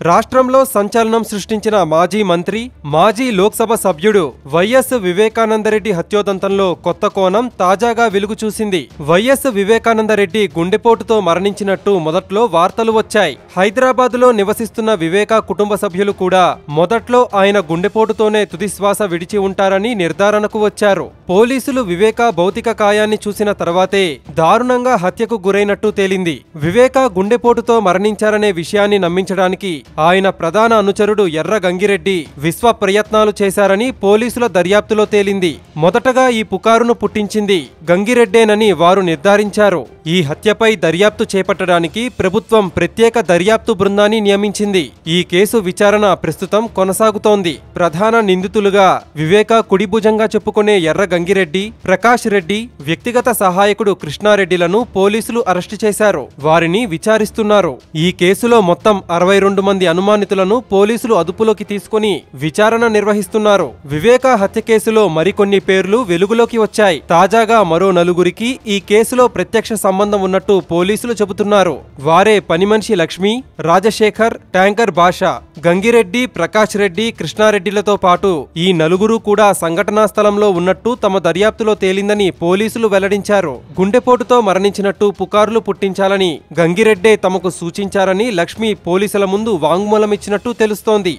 రాష్ట్రంలో సంచలనం సృష్టించిన మాజీ మంత్రి మాజీ లోక్సభ సభ్యుడు వైఎస్ వివేకానందరెడ్డి హత్యోదంతంలో కొత్త కోణం తాజాగా వెలుగు చూసింది. వైఎస్ వివేకానందరెడ్డి గుండెపోటుతో మరణించినట్టు మొదట్లో వార్తలు వచ్చాయి. హైదరాబాద్లో నివసిస్తున్న వివేక కుటుంబ సభ్యులు కూడా మొదట్లో ఆయన గుండెపోటుతోనే తుదిశ్వాస విడిచి ఉంటారని నిర్ధారణకు వచ్చారు. పోలీసులు వివేక భౌతిక కాయాన్ని చూసిన తర్వాతే దారుణంగా హత్యకు గురైనట్టు తేలింది. వివేక గుండెపోటుతో మరణించారనే విషయాన్ని నమ్మించడానికి ఆయన ప్రధాన అనుచరుడు ఎర్ర గంగిరెడ్డి విశ్వ ప్రయత్నాలు చేశారని పోలీసుల దర్యాప్తులో తేలింది. మొదటగా ఈ పుకారును పుట్టించింది గంగిరెడ్డేనని వారు నిర్ధారించారు. ఈ హత్యపై దర్యాప్తు చేపట్టడానికి ప్రభుత్వం ప్రత్యేక దర్యాప్తు బృందాన్ని నియమించింది. ఈ కేసు విచారణ ప్రస్తుతం కొనసాగుతోంది. ప్రధాన నిందితులుగా వివేక కుడిభుజంగా చెప్పుకునే ఎర్ర గంగిరెడ్డి ప్రకాష్ రెడ్డి వ్యక్తిగత సహాయకుడు కృష్ణారెడ్డిలను పోలీసులు అరెస్టు చేశారు. వారిని విచారిస్తున్నారు. ఈ కేసులో మొత్తం అరవై రెండు మంది అనుమానితులను పోలీసులు అదుపులోకి తీసుకుని విచారణ నిర్వహిస్తున్నారు. వివేక హత్య కేసులో మరికొన్ని పేర్లు వెలుగులోకి వచ్చాయి. తాజాగా మరో నలుగురికి ఈ కేసులో ప్రత్యక్ష సంబంధం ఉన్నట్టు పోలీసులు చెబుతున్నారు. వారే పనిమనిషి లక్ష్మి రాజశేఖర్ ట్యాంకర్ భాష గంగిరెడ్డి ప్రకాష్ రెడ్డి కృష్ణారెడ్డిలతో పాటు ఈ నలుగురు కూడా సంఘటనా స్థలంలో ఉన్నట్టు తమ దర్యాప్తులో తేలిందని పోలీసులు వెల్లడించారు. గుండెపోటుతో మరణించినట్టు పుకార్లు పుట్టించాలని గంగిరెడ్డే తమకు సూచించారని లక్ష్మి పోలీసుల ముందు వాంగ్మూలం ఇచ్చినట్టు తెలుస్తోంది.